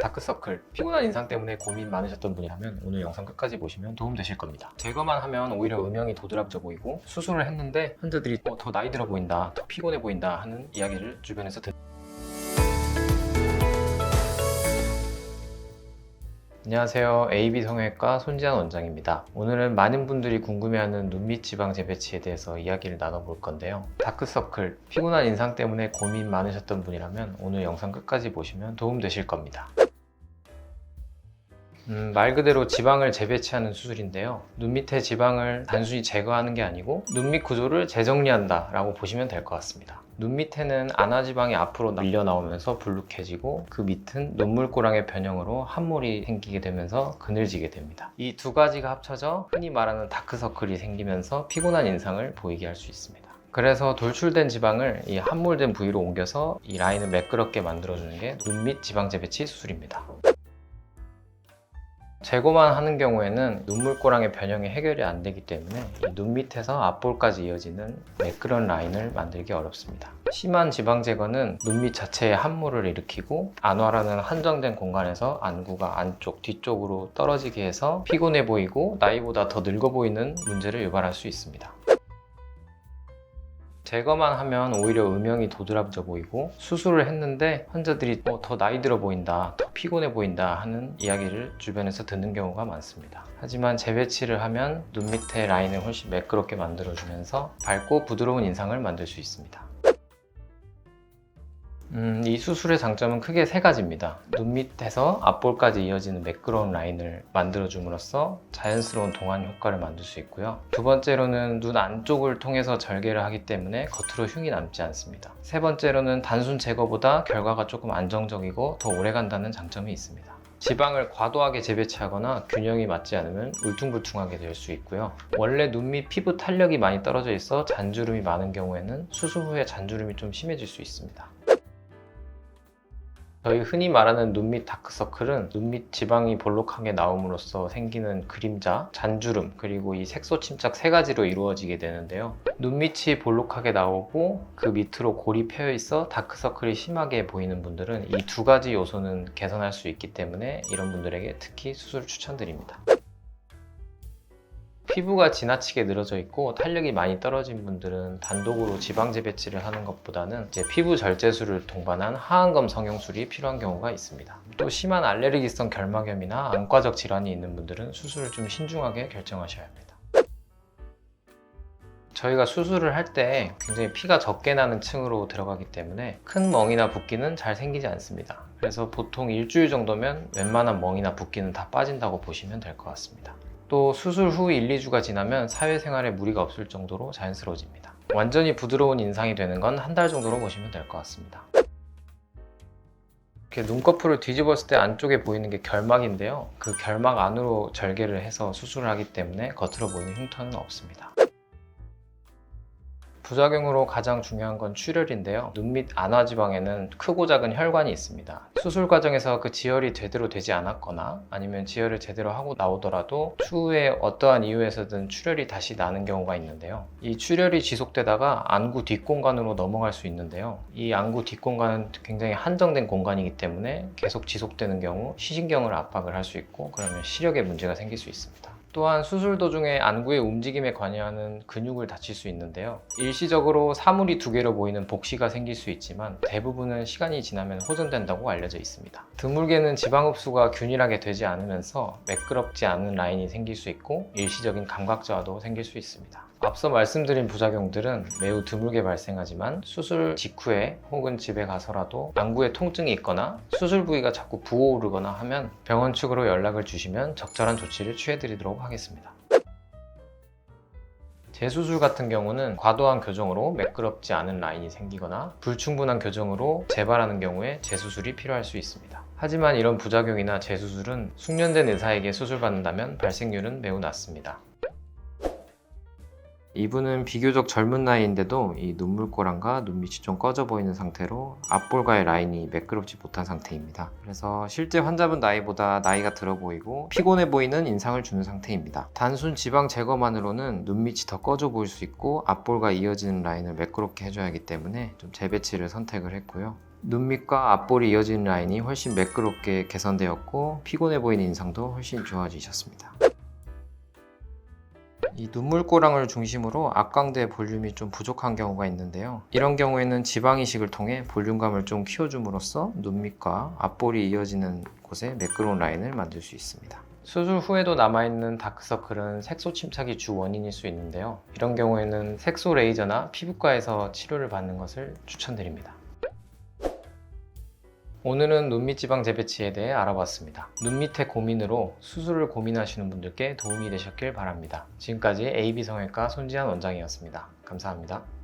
다크서클, 피곤한 인상 때문에 고민 많으셨던 분이라면 오늘 영상 끝까지 보시면 도움 되실 겁니다. 제거만 하면 오히려 음영이 도드라져 보이고 수술을 했는데 환자들이 어, 더 나이 들어 보인다, 더 피곤해 보인다 하는 이야기를 주변에서 듣 안녕하세요. AB 성형외과 손지한 원장입니다. 오늘은 많은 분들이 궁금해하는 눈밑 지방 재배치에 대해서 이야기를 나눠볼 건데요. 다크서클, 피곤한 인상 때문에 고민 많으셨던 분이라면 오늘 영상 끝까지 보시면 도움 되실 겁니다. 음, 말 그대로 지방을 재배치하는 수술인데요. 눈 밑에 지방을 단순히 제거하는 게 아니고 눈 밑 구조를 재정리한다 라고 보시면 될 것 같습니다. 눈 밑에는 안화지방이 앞으로 밀려 나오면서 불룩해지고 그 밑은 눈물고랑의 변형으로 함몰이 생기게 되면서 그늘지게 됩니다. 이 두 가지가 합쳐져 흔히 말하는 다크서클이 생기면서 피곤한 인상을 보이게 할 수 있습니다. 그래서 돌출된 지방을 이 함몰된 부위로 옮겨서 이 라인을 매끄럽게 만들어주는 게 눈 밑 지방 재배치 수술입니다. 제거만 하는 경우에는 눈물고랑의 변형이 해결이 안 되기 때문에 이눈 밑에서 앞볼까지 이어지는 매끄러운 라인을 만들기 어렵습니다. 심한 지방 제거는 눈 밑 자체에 함몰을 일으키고 안화라는 한정된 공간에서 안구가 안쪽, 뒤쪽으로 떨어지게 해서 피곤해 보이고 나이보다 더 늙어 보이는 문제를 유발할 수 있습니다. 제거만 하면 오히려 음영이 도드라져 보이고 수술을 했는데 환자들이 어, 더 나이 들어 보인다, 더 피곤해 보인다 하는 이야기를 주변에서 듣는 경우가 많습니다. 하지만 재배치를 하면 눈 밑에 라인을 훨씬 매끄럽게 만들어주면서 밝고 부드러운 인상을 만들 수 있습니다. 음, 이 수술의 장점은 크게 세 가지입니다. 눈 밑에서 앞볼까지 이어지는 매끄러운 라인을 만들어줌으로써 자연스러운 동안 효과를 만들 수 있고요. 두 번째로는 눈 안쪽을 통해서 절개를 하기 때문에 겉으로 흉이 남지 않습니다. 세 번째로는 단순 제거보다 결과가 조금 안정적이고 더 오래 간다는 장점이 있습니다. 지방을 과도하게 재배치하거나 균형이 맞지 않으면 울퉁불퉁하게 될 수 있고요. 원래 눈 밑 피부 탄력이 많이 떨어져 있어 잔주름이 많은 경우에는 수술 후에 잔주름이 좀 심해질 수 있습니다. 저희 흔히 말하는 눈 밑 다크서클은 눈 밑 지방이 볼록하게 나옴으로써 생기는 그림자, 잔주름, 그리고 이 색소 침착 세 가지로 이루어지게 되는데요. 눈 밑이 볼록하게 나오고 그 밑으로 골이 패여 있어 다크서클이 심하게 보이는 분들은 이 두 가지 요소는 개선할 수 있기 때문에 이런 분들에게 특히 수술 추천드립니다. 피부가 지나치게 늘어져 있고 탄력이 많이 떨어진 분들은 단독으로 지방 재배치를 하는 것보다는 이제 피부 절제술을 동반한 하안검 성형술이 필요한 경우가 있습니다. 또 심한 알레르기성 결막염이나 안과적 질환이 있는 분들은 수술을 좀 신중하게 결정하셔야 합니다. 저희가 수술을 할 때 굉장히 피가 적게 나는 층으로 들어가기 때문에 큰 멍이나 붓기는 잘 생기지 않습니다. 그래서 보통 일주일 정도면 웬만한 멍이나 붓기는 다 빠진다고 보시면 될 것 같습니다. 또 수술 후 1, 2주가 지나면 사회생활에 무리가 없을 정도로 자연스러워집니다. 완전히 부드러운 인상이 되는 건 한 달 정도로 보시면 될 것 같습니다. 이렇게 눈꺼풀을 뒤집었을 때 안쪽에 보이는 게 결막인데요. 그 결막 안으로 절개를 해서 수술을 하기 때문에 겉으로 보이는 흉터는 없습니다. 부작용으로 가장 중요한 건 출혈인데요. 눈 밑 안화 지방에는 크고 작은 혈관이 있습니다. 수술 과정에서 그 지혈이 제대로 되지 않았거나 아니면 지혈을 제대로 하고 나오더라도 추후에 어떠한 이유에서든 출혈이 다시 나는 경우가 있는데요. 이 출혈이 지속되다가 안구 뒷공간으로 넘어갈 수 있는데요. 이 안구 뒷공간은 굉장히 한정된 공간이기 때문에 계속 지속되는 경우 시신경을 압박을 할 수 있고 그러면 시력에 문제가 생길 수 있습니다. 또한 수술 도중에 안구의 움직임에 관여하는 근육을 다칠 수 있는데요. 일시적으로 사물이 두 개로 보이는 복시가 생길 수 있지만 대부분은 시간이 지나면 호전된다고 알려져 있습니다. 드물게는 지방 흡수가 균일하게 되지 않으면서 매끄럽지 않은 라인이 생길 수 있고 일시적인 감각 저하도 생길 수 있습니다. 앞서 말씀드린 부작용들은 매우 드물게 발생하지만 수술 직후에 혹은 집에 가서라도 안구에 통증이 있거나 수술 부위가 자꾸 부어오르거나 하면 병원 측으로 연락을 주시면 적절한 조치를 취해드리도록 하겠습니다. 재수술 같은 경우는 과도한 교정으로 매끄럽지 않은 라인이 생기거나 불충분한 교정으로 재발하는 경우에 재수술이 필요할 수 있습니다. 하지만 이런 부작용이나 재수술은 숙련된 의사에게 수술받는다면 발생률은 매우 낮습니다. 이분은 비교적 젊은 나이인데도 이 눈물고랑과 눈밑이 좀 꺼져 보이는 상태로 앞볼과의 라인이 매끄럽지 못한 상태입니다. 그래서 실제 환자분 나이보다 나이가 들어 보이고 피곤해 보이는 인상을 주는 상태입니다. 단순 지방 제거만으로는 눈밑이 더 꺼져 보일 수 있고 앞볼과 이어지는 라인을 매끄럽게 해줘야 하기 때문에 좀 재배치를 선택을 했고요. 눈 밑과 앞볼이 이어지는 라인이 훨씬 매끄럽게 개선되었고 피곤해 보이는 인상도 훨씬 좋아지셨습니다. 이 눈물꼬랑을 중심으로 앞광대 볼륨이 좀 부족한 경우가 있는데요. 이런 경우에는 지방 이식을 통해 볼륨감을 좀 키워줌으로써 눈 밑과 앞볼이 이어지는 곳에 매끄러운 라인을 만들 수 있습니다. 수술 후에도 남아있는 다크서클은 색소 침착이 주 원인일 수 있는데요. 이런 경우에는 색소 레이저나 피부과에서 치료를 받는 것을 추천드립니다. 오늘은 눈밑 지방 재배치에 대해 알아봤습니다. 눈밑의 고민으로 수술을 고민하시는 분들께 도움이 되셨길 바랍니다. 지금까지 AB성형외과 손지한 원장이었습니다. 감사합니다.